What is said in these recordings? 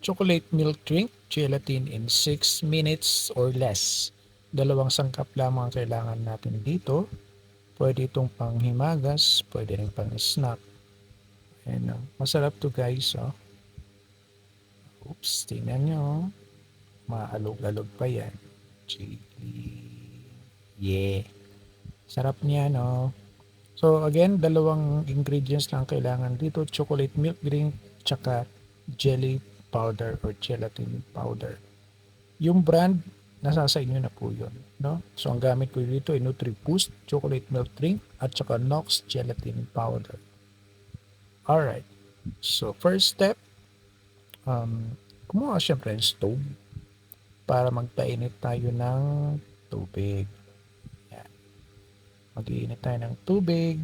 chocolate milk drink, gelatin in 6 minutes or less. Dalawang sangkap lamang ang kailangan natin dito. Pwede itong panghimagas, pwede rin pang snack. Ayan, oh. Masarap to guys. Oh. Oops, tingnan nyo. oh. Maalog-alog pa yan. Chili. Yeah. Sarap niya, no? So, again, dalawang ingredients lang kailangan dito. Chocolate milk drink, tsaka jelly powder or gelatin powder. Yung brand, nasa sa inyo na po yun. No? So, ang gamit ko dito ay NutriBoost chocolate milk drink at saka Nox gelatin powder. Alright. So, first step, um, kumuha syempre ng stove para magpainit tayo ng tubig. Yan. Mag-iinit tayo ng tubig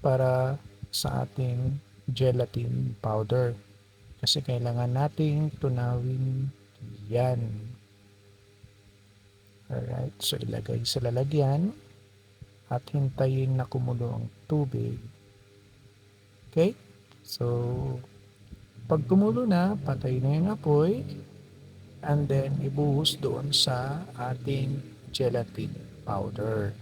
para sa ating gelatin powder. Kasi kailangan nating tunawin yan. Alright, so ilagay sa lalagyan at hintayin na kumulo ang tubig. Okay? So, pag kumulo na, patay na yung apoy and then ibuhos doon sa ating gelatin powder.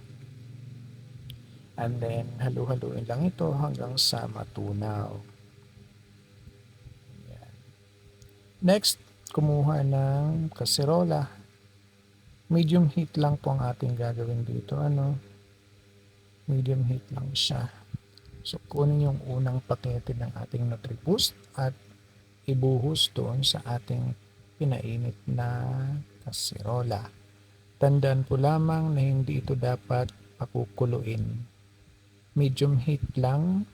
And then, halu-haluin lang ito hanggang sa matunaw. Yan. Next, kumuha ng kaserola. Medium heat lang po ang ating gagawin dito. Ano? Medium heat lang siya. So, kunin yung unang pakete ng ating NutriBoost at ibuhos doon sa ating pinainit na kaserola. Tandaan po lamang na hindi ito dapat pakukuluin. Medium heat lang,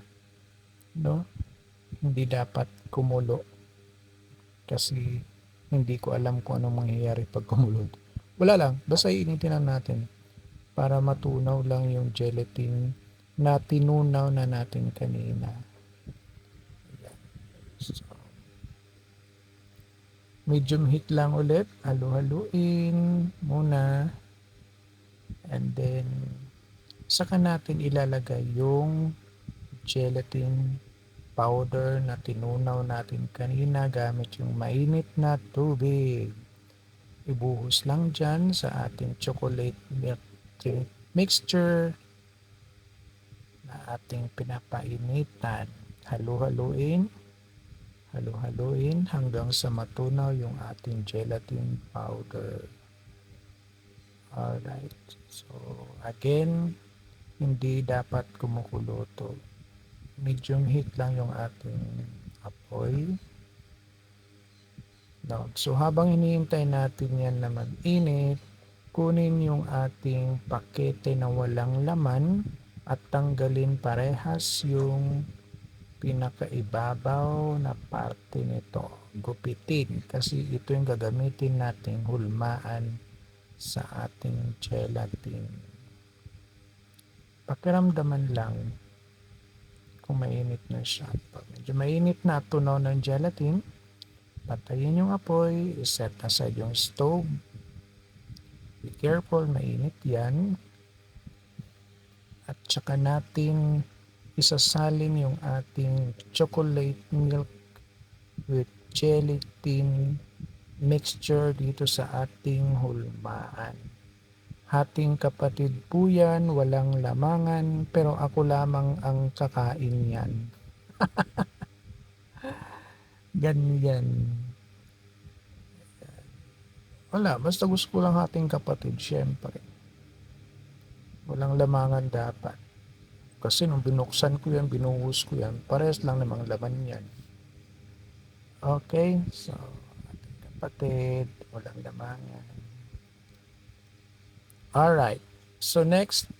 no? Hindi dapat kumulo. Kasi hindi ko alam kung anong mangyayari pag kumulo. Wala lang, basta iinitin lang natin para matunaw lang yung gelatin na tinunaw na natin kanina. Medium heat lang ulit. Halu-haluin muna. And then, saka natin ilalagay yung gelatin powder na tinunaw natin kanina gamit yung mainit na tubig. Ibuhos lang dyan sa ating chocolate milk drink mixture na ating pinapainitan. Halu-haluin Halu-haluin hanggang sa matunaw yung ating gelatin powder. Alright. So, again, hindi dapat kumukulo to. Medium heat lang yung ating apoy. No. So, habang hinihintay natin yan na mag-init, kunin yung ating pakete na walang laman at tanggalin parehas yung pinakaibabaw na parte nito. Gupitin kasi ito yung gagamitin nating hulmaan sa ating gelatin. Pakiramdaman lang kung mainit na siya. Pag medyo mainit na tunaw ng gelatin, patayin yung apoy, iset aside yung stove. Be careful, mainit yan. At saka natin isasalin yung ating chocolate milk with gelatin mixture dito sa ating hulmaan. Hating kapatid po yan, walang lamangan, pero ako lamang ang kakain yan. Ganyan. Wala, basta gusto ko lang hating kapatid, syempre. Walang lamangan dapat. Kasi nung binuksan ko yan, binuhos ko yan, pares lang namang laman yan. Okay, so, ating kapatid, walang lamangan. Alright, so next,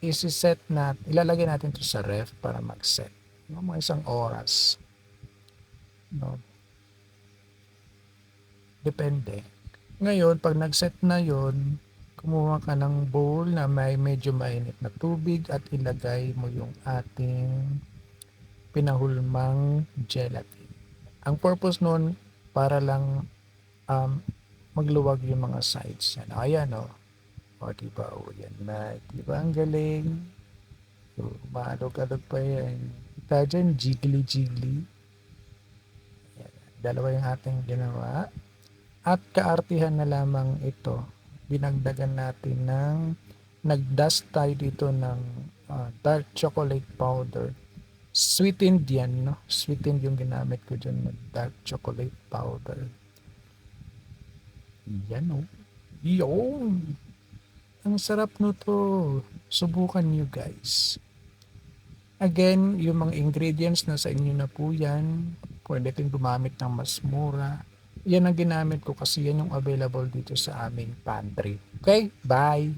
isi-set na, ilalagay natin to sa ref para mag-set. No, mga isang oras. No. Depende. Ngayon, pag nag-set na yon kumuha ka ng bowl na may medyo mainit na tubig at ilagay mo yung ating pinahulmang gelatin. Ang purpose nun, para lang um, magluwag yung mga sides. Yan. Ayan o. O, diba? O, yan na. Diba? Ang galing. So, maalog-alog pa yan. Kita dyan, jiggly-jiggly. Dalawa yung ating ginawa. At kaartihan na lamang ito. Binagdagan natin ng nag-dust tayo dito ng ah, dark chocolate powder. Sweetened yan, no? Sweetened yung ginamit ko dyan ng dark chocolate powder. Yan, oh. Yun! Ang sarap no to. Subukan nyo, guys. Again, yung mga ingredients na sa inyo na po yan. Pwede kayong gumamit ng mas mura. Yan ang ginamit ko kasi yan yung available dito sa aming pantry. Okay? Bye!